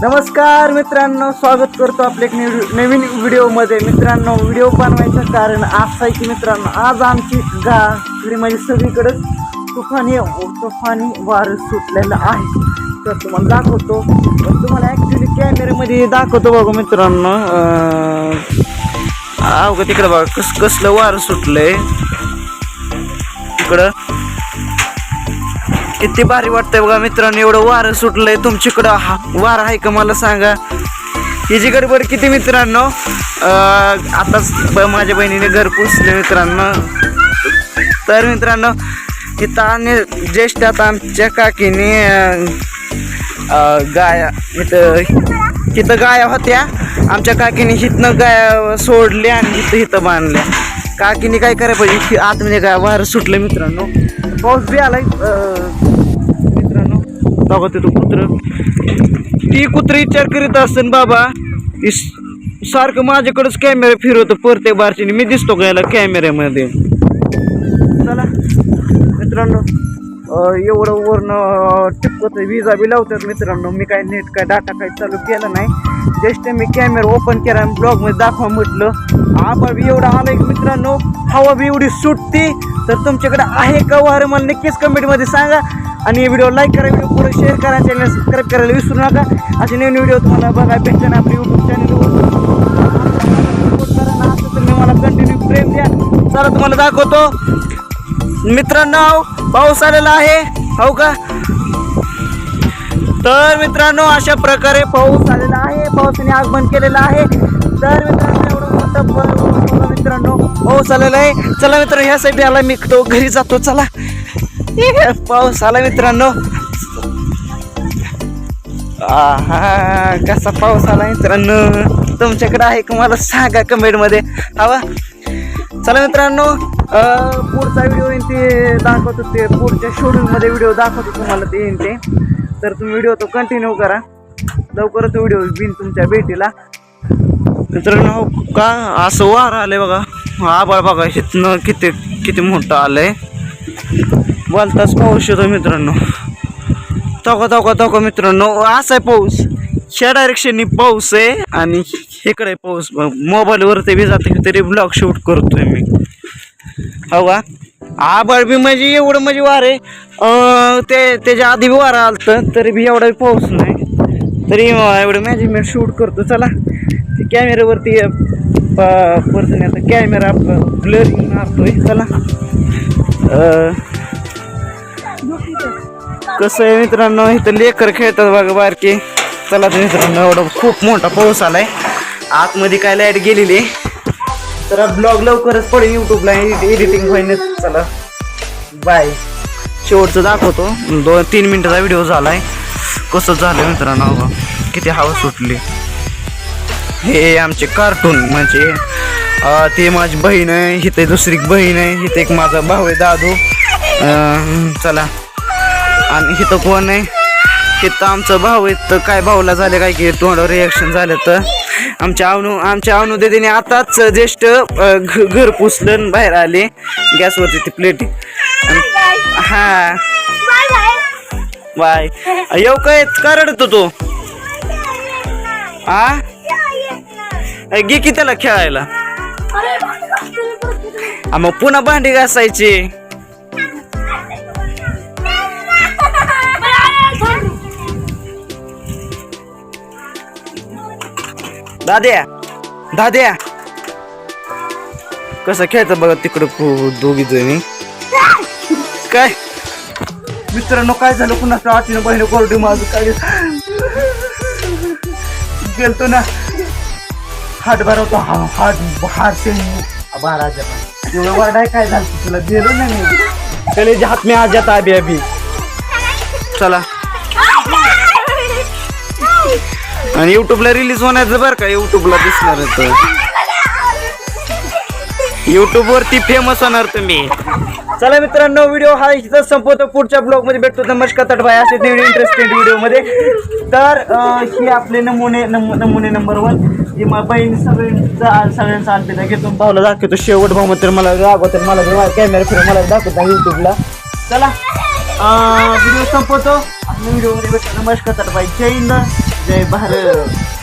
नमस्कार मित्रांनो स्वागत करतो आपल्या एक नवीन व्हिडिओमध्ये. मित्रांनो व्हिडिओ बनवायचं कारण असं आहे की मित्रांनो आज आमची गा घरी म्हणजे सगळीकडं तुफानी हो- तुफानी वारं सुटलेलं आहे. तर तुम्हाला दाखवतो. पण तुम्हाला ॲक्च्युली कॅमेऱ्यामध्ये दाखवतो बघा मित्रांनो अवघं तिकडं बघा कस कसलं वारं आहे तिकडं किती भारी वाटतंय बघा मित्रांनो एवढं वारं सुटलंय तुमच्याकडं. हा वारं आहे का मला सांगा. हिची गडबड किती मित्रांनो आताच माझ्या बहिणीने घर पुसले मित्रांनो. तर मित्रांनो इथं आणि ज्येष्ठ आता आमच्या काकीने गाया इथं तिथं गाया होत्या. आमच्या काकीने हिथनं गाया सोडल्या आणि इथं इथं बांधल्या. काकीने काय करायला पाहिजे? की आतमध्ये काय वारं सुटलं मित्रांनो. पाऊस बी आलाय बघा तिथं कुत्र. ती कुत्र विचार करीत असेल बाबा की सारखं माझ्याकडेच कॅमेरा फिरवतो प्रत्येक बारशीने. मी दिसतो का याला कॅमेऱ्यामध्ये चला मित्रांनो एवढं वरनं टिपकत विजा बी लावतात मित्रांनो. मी काय नेट काय डाटा काय चालू केला नाही. जस्ट मी कॅमेरा ओपन केला आणि ब्लॉगमध्ये दाखवा म्हटलं. आबा बी एवढा आला की मित्रांनो? हवा बी एवढी सुटते. तर तुमच्याकडे आहे का वारं? मला नक्कीच कमेंटमध्ये सांगा. आणि व्हिडिओ लाईक करा व्हिडिओ पुढे शेअर करा चॅनल सबस्क्राईब करायला विसरू नका. असे नवीन व्हिडिओ तुम्हाला बघायला भेटते ना आपल्या यूट्यूब चॅनलवर मला कंटिन्यू प्रेम द्या. चला तुम्हाला दाखवतो. मित्रांनो पाऊस आलेला आहे. हो का? तर मित्रांनो अशा प्रकारे पाऊस आलेला आहे. पावसाने आगमन केलेलं आहे. तर मित्रांनो एवढं मोठं मित्रांनो. पाऊस आलेला आहे. चला मित्र ह्या साईड आला मी. तो घरी जातो. चला. पाऊस आला मित्रांनो. हा कसा पाऊस आला मित्रांनो? तुमच्याकडे आहे का मला सांगा कमेंटमध्ये हवा चला मित्रांनो पुढचा व्हिडिओ येईन ते दाखवतो ते पुढच्या शेड्यूलमध्ये व्हिडिओ दाखवतो तुम्हाला ते येईन ते. तर तुम्ही व्हिडिओ तो कंटिन्यू करा. लवकरच व्हिडिओ बिन तुमच्या भेटीला. मित्रांनो का असं वार आलंय बघा. आबाळ बघा शेतनं किती किती मोठं आलंय. बोलताच पाऊस येतो मित्रांनो. तोका तोका तोका मित्रांनो. असा आहे पाऊस. ह्या डायरेक्शननी पाऊस आहे आणि इकडे पाऊस. मोबाईलवरती बी जाते तरी ब्लॉग शूट करतोय मी. हो का? आबाळ बी म्हणजे एवढं म्हणजे वारे आहे. ते त्याच्या आधी बी वारं आलं तरी बी एवढा पाऊस नाही. तरी एवढं मॅजिमेंट शूट करतो. चला. ते कॅमेऱ्यावरती पर्सन आता कॅमेरा ब्लरिंग मारतोय. चला. कसं आहे मित्रांनो इथं लेकर खेळतात बघा बारके. चला तर मित्रांनो एवढं खूप मोठा पाऊस आलाय. आतमध्ये काय लाइट गेलेली तर ब्लॉग लवकरच पडेल यूट्यूबला एडिटिंग होईन चला. बाय शेवटचं दाखवतो. दोन तीन मिनिटाचा व्हिडिओ झालाय. कसं झालं मित्रांनो किती हवा सुटली. हे आमचे कार्टून म्हणजे ते माझी बहीण आहे इथे दुसरी बहीण आहे इथे एक माझा भाऊ आहे दादू. चला. आणि इथं कोण आहे? इथं आमचं भाऊ आहे तर काय भाऊला झाले काय की तोंडावर रिॲक्शन झालं तर? आमच्या अवनू आमच्या अवनू दिदीने आताच ज्येष्ठ घर पुसलं बाहेर आले. गॅसवरती ती प्लेट हा. बाय. येऊ काय? का रडतो तो? आ? घे की त्याला खेळायला. मग पुन्हा भांडी घासायची. दाद्या दाद्या. कसं खेळतं बघा तिकडं दोघी जणी. काय? मित्रांनो काय झालं? पुन्हा आठवण बहिणी कोरडी माझं काय गेलतो ना. हाट भरवतो. हा हाट हार सेन एवढं वाढाय काय झालं? तुला गेलो नाही त्याला जे हात मी आज जाता अभी चला. आणि युट्यूबला रिलीज होण्याचं बरं का? युट्यूबला दिसणार आहे युट्यूब वरती फेमस होणार तुम्ही. चला मित्रांनो व्हिडिओ हा इथं संपवतो. पुढच्या ब्लॉगमध्ये भेटतो. नमस्कार तटभाई असे नवीन इंटरेस्टिंग व्हिडिओमध्ये. तर हे आपले नमुने नम नमुने नंबर वन ही मा बहीण सगळ्यांचा सगळ्यांचा अल्पिता घेतो. भाऊला दाखवतो. शेवट भाऊ तर मला दाखवतो मला कॅमेरा फिरून मला दाखवतो युट्यूबला चला व्हिडिओ संपवतो. व्हिडिओमध्ये भेटतो नमस्कार तटभाई जय हिंद. जय भारत